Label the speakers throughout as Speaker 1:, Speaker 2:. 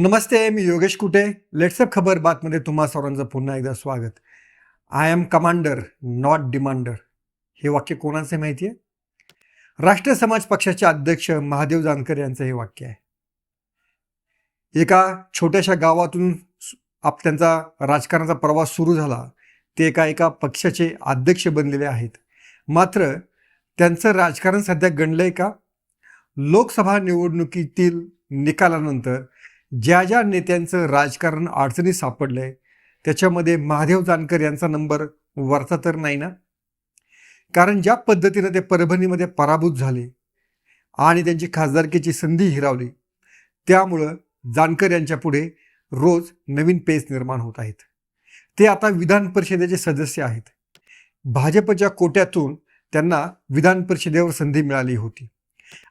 Speaker 1: नमस्ते मी योगेश कुटे. लेट्सअप खबर बातमध्ये तुम्हा सर्वांचं पुन्हा एकदा स्वागत. I am commander not demander हे वाक्य कोणाचे माहिती आहे राष्ट्रीय समाज पक्षाचे अध्यक्ष महादेव जानकर यांचं हे वाक्य आहे. एका छोट्याशा गावातून आप त्यांचा राजकारणाचा प्रवास सुरू झाला. ते एका एका पक्षाचे अध्यक्ष बनलेले आहेत. मात्र त्यांचं राजकारण सध्या गणलं आहे का? लोकसभा निवडणुकीतील निकालानंतर ज्या ज्या नेत्यांचं राजकारण अडचणीत सापडलं आहे त्याच्यामध्ये महादेव जानकर यांचा नंबर वरचा तर नाही ना? कारण ज्या पद्धतीनं ते परभणीमध्ये पराभूत झाले आणि त्यांची खासदारकीची संधी हिरावली त्यामुळं जानकर यांच्या पुढे रोज नवीन पेच निर्माण होत आहेत. ते आता विधान परिषदेचे सदस्य आहेत. भाजपच्या कोट्यातून त्यांना विधान परिषदेवर संधी मिळाली होती.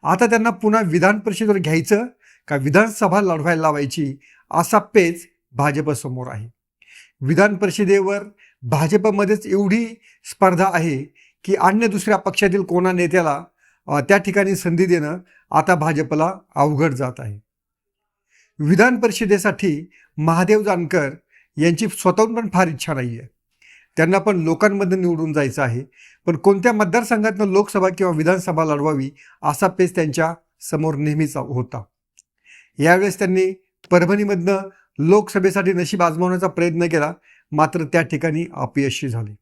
Speaker 1: आता त्यांना पुन्हा विधान परिषदेवर घ्यायचं का विधानसभा लढवायला लावायची असा पेच भाजपसमोर आहे. विधान परिषदेवर भाजपमध्येच एवढी स्पर्धा आहे की अन्य दुसऱ्या पक्षातील कोणा नेत्याला त्या ठिकाणी संधी देणं आता भाजपला अवघड जात आहे. विधान परिषदेसाठी महादेव जानकर यांची स्वतःहून पण फार इच्छा नाही आहे त्यांना पण लोकांमध्ये निवडून जायचं आहे. पण कोणत्या मतदारसंघातनं लोकसभा किंवा विधानसभा लढवावी असा पेच त्यांच्यासमोर नेहमीच होता. यावेळेस त्यांनी परभणीमधनं लोकसभेसाठी नशीब आजमावण्याचा प्रयत्न केला. मात्र त्या ठिकाणी अपयशी झाले.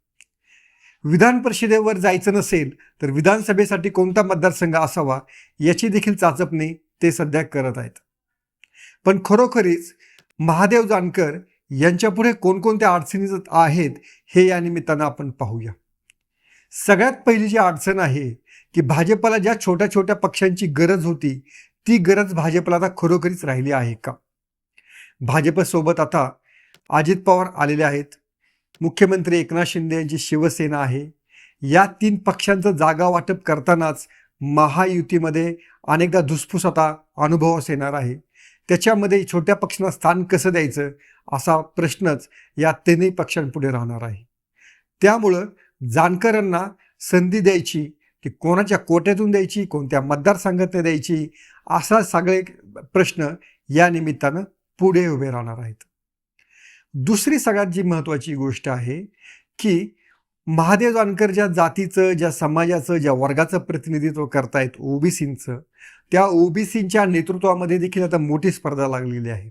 Speaker 1: विधान परिषदेवर जायचं नसेल तर विधानसभेसाठी कोणता मतदारसंघ असावा याची देखील चाचपणी ते सध्या करत आहेत. पण खरोखरीच महादेव जानकर यांच्यापुढे कोणकोणत्या अडचणी आहेत हे या निमित्तानं आपण पाहूया. सगळ्यात पहिली जी अडचण आहे की भाजपला ज्या छोट्या छोट्या पक्षांची गरज होती ती गरज भाजपला आता खरोखरीच राहिली आहे का? भाजपसोबत आता अजित पवार आलेले आहेत. मुख्यमंत्री एकनाथ शिंदे यांची शिवसेना आहे. या तीन पक्षांचं जागा वाटप करतानाच महायुतीमध्ये अनेकदा धुसफूस आता अनुभवास येणार आहे. त्याच्यामध्ये छोट्या पक्षांना स्थान कसं द्यायचं असा प्रश्नच या तिन्ही पक्षांपुढे राहणार आहे. त्यामुळं जानकरांना संधी द्यायची ती कोणाच्या कोट्यातून द्यायची कोणत्या मतदारसंघातून द्यायची असा सगळे प्रश्न या निमित्तानं पुढे उभे राहणार आहेत. दुसरी सगळ्यात जी महत्त्वाची गोष्ट आहे की महादेव जानकर ज्या जातीचं ज्या समाजाचं ज्या वर्गाचं प्रतिनिधित्व करतायत ओबीसींचं त्या ओबीसींच्या नेतृत्वामध्ये देखील आता मोठी स्पर्धा लागलेली आहे.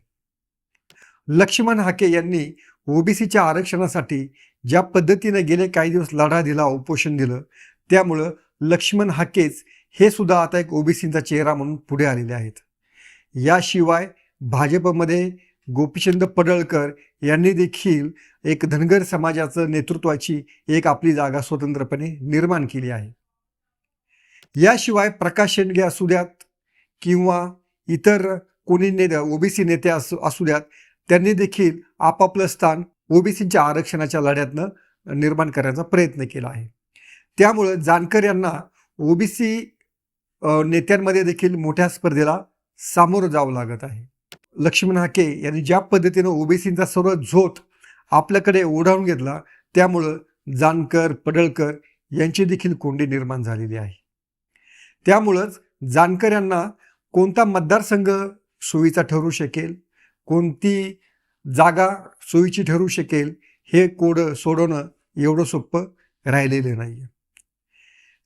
Speaker 1: लक्ष्मण हाके यांनी ओबीसीच्या आरक्षणासाठी ज्या पद्धतीनं गेले काही दिवस लढा दिला उपोषण दिलं त्यामुळं लक्ष्मण हाकेच हे सुद्धा आता एक ओबीसींचा चेहरा म्हणून पुढे आलेले आहेत. याशिवाय भाजपमध्ये गोपीचंद पडळकर यांनी देखील एक धनगर समाजाचं नेतृत्वाची एक आपली जागा स्वतंत्रपणे निर्माण केली आहे. याशिवाय प्रकाश शेंडगे असू द्यात किंवा इतर कोणी नेते ओबीसी नेते असू असू द्यात त्यांनी देखील आपापलं स्थान ओबीसीच्या आरक्षणाच्या लढ्यातनं निर्माण करण्याचा प्रयत्न केला आहे. त्यामुळं जानकर यांना ओबीसी नेत्यांमध्ये देखील मोठ्या स्पर्धेला सामोरं जावं लागत आहे. लक्ष्मण हाके यांनी ज्या पद्धतीनं ओबीसींचा सर्व झोत आपल्याकडे ओढावून घेतला त्यामुळं जानकर पडळकर यांची देखील कोंडी निर्माण झालेली आहे. त्यामुळंच जानकर यांना कोणता मतदारसंघ सोयीचा ठरू शकेल कोणती जागा सोयीची ठरू शकेल हे कोड सोडवणं एवढं सोपं राहिलेलं नाही आहे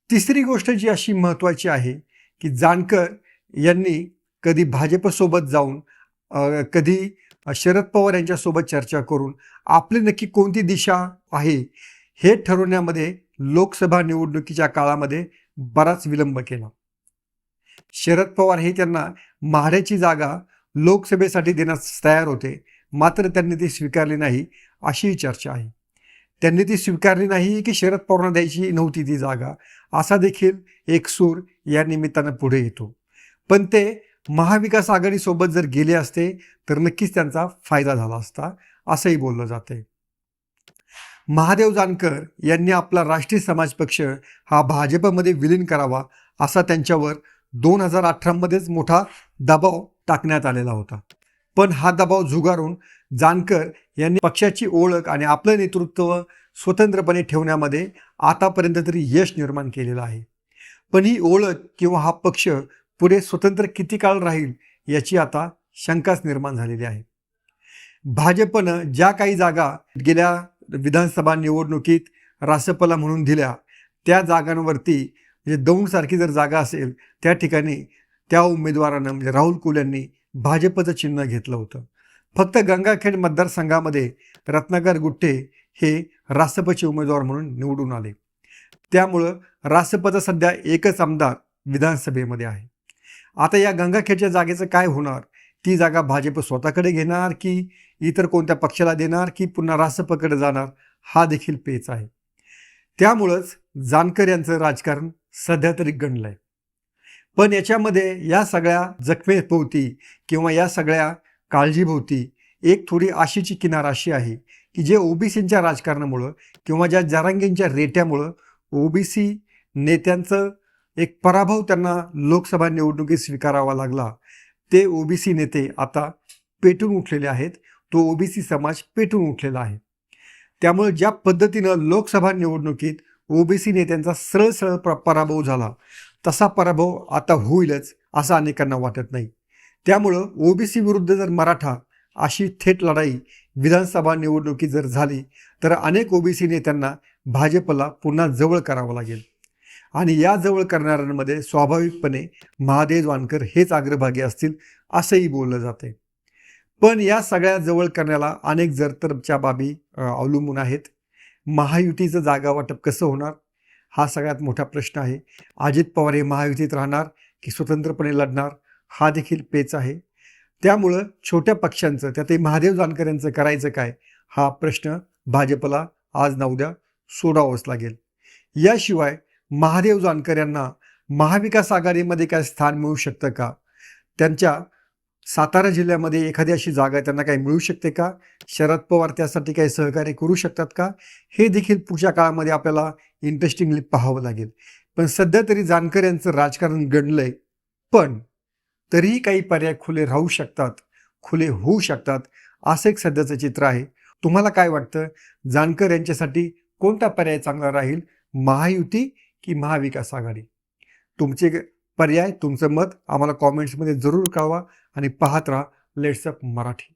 Speaker 1: तिसरी गोष्ट जी अशी महत्त्वाची आहे की जानकर यांनी कधी भाजपसोबत जाऊन कधी शरद पवार यांच्यासोबत चर्चा करून आपली नक्की कोणती दिशा आहे हे ठरवण्यामध्ये लोकसभा निवडणुकीच्या काळामध्ये बराच विलंब केला. शरद पवार हे त्यांना म्हाड्याची जागा लोकसभेसाठी देण्यास तयार होते मात्र त्यांनी ती स्वीकारली नाही अशीही चर्चा आहे. त्यांनी ती स्वीकारली नाही की शरद पवारांना द्यायची नव्हती ती जागा. असा देखील एक सूर या निमित्तानं पुढे येतो. पण ते महाविकास आघाडीसोबत जर गेले असते तर नक्कीच त्यांचा फायदा झाला असता असंही बोललं जाते महादेव जानकर यांनी आपला राष्ट्रीय समाज पक्ष हा भाजपमध्ये विलीन करावा असा त्यांच्यावर दोन हजार अठरामध्येच मोठा दबाव टाकण्यात आलेला होता. पण हा दबाव झुगारून जानकर यांनी पक्षाची ओळख आणि आपलं नेतृत्व स्वतंत्रपणे ठेवण्यामध्ये आतापर्यंत तरी यश निर्माण केलेलं आहे. पण ही ओळख किंवा हा पक्ष पुढे स्वतंत्र किती काळ राहील याची आता शंकाच निर्माण झालेली आहे. भाजपनं ज्या काही जागा गेल्या विधानसभा निवडणुकीत रासपला म्हणून दिल्या त्या जागांवरती म्हणजे दौंडसारखी जर जागा असेल त्या ठिकाणी त्या उमेदवारानं म्हणजे राहुल कुल यांनी भाजपचं चिन्ह घेतलं होतं. फक्त गंगाखेड मतदारसंघामध्ये रत्नाकर गुट्टे हे रासपचे उमेदवार म्हणून निवडून आले. त्यामुळं रासपचा सध्या एकच आमदार विधानसभेमध्ये आहे. आता या गंगाखेडच्या जागेचं काय होणार? ती जागा भाजप स्वतःकडे घेणार की इतर कोणत्या पक्षाला देणार की पुन्हा रासपकडे जाणार? हा देखील पेच आहे. त्यामुळंच जानकर यांचं राजकारण सध्या तरी गणलं आहे पण याच्यामध्ये या सगळ्या जखमेभोवती किंवा या सगळ्या काळजीभोवती एक थोडी आशीची किनार अशी आहे की जे ओबीसींच्या राजकारणामुळं किंवा ज्या जारांगींच्या रेट्यामुळं ओबीसी नेत्यांचं एक पराभव त्यांना लोकसभा निवडणुकीत स्वीकारावा लागला. ते ओबीसी नेते आता पेटून उठलेले आहेत. तो ओबीसी समाज पेटून उठलेला आहे. त्यामुळे ज्या पद्धतीनं लोकसभा निवडणुकीत ओबीसी नेत्यांचा सरळ सरळ प्र पराभव झाला तसा पराभव आता होईलच असं अनेकांना वाटत नाही. त्यामुळं ओबीसी विरुद्ध जर मराठा अशी थेट लढाई विधानसभा निवडणुकीत जर झाली तर अनेक ओबीसी नेत्यांना भाजपला पुन्हा जवळ करावं लागेल. आणि या जवळ करणाऱ्यांमध्ये स्वाभाविकपणे महादेव वानकर हेच अग्रभागी असतील असंही बोललं जाते पण या सगळ्या जवळ करण्याला अनेक जरतरच्या बाबी अवलंबून आहेत. महायुतीचं जागा वाटप कसं होणार? हा सगळ्यात मोठा प्रश्न आहे. अजित पवार हे महायुतीत राहणार की स्वतंत्रपणे लढणार? हा देखील पेच आहे. त्यामुळं छोट्या पक्षांचं त्यातही महादेव जानकर यांचं करायचं काय? हा प्रश्न भाजपला आज ना उद्या सोडावाच लागेल. याशिवाय महादेव जानकर यांना महाविकास आघाडीमध्ये काय स्थान मिळू शकतं का? त्यांच्या सातारा जिल्ह्यामध्ये एखादी अशी जागा त्यांना काही मिळू शकते का? शरद पवार त्यासाठी काही सहकार्य करू शकतात का? हे देखील पुढच्या काळामध्ये आपल्याला इंटरेस्टिंगली पाहावं लागेल. पण सध्या तरी जानकर यांचं राजकारण गणलंय पण तरीही काही पर्याय खुले राहू शकतात खुले होऊ शकतात असं एक सध्याचं चित्र आहे. तुम्हाला काय वाटतं? जानकर यांच्यासाठी कोणता पर्याय चांगला राहील? महायुती की महाविकास आघाडी? तुमचे पर्याय तुमचं मत आम्हाला कॉमेंट्समध्ये जरूर कळवा आणि पाहत राहा. लेट्सअप मराठी.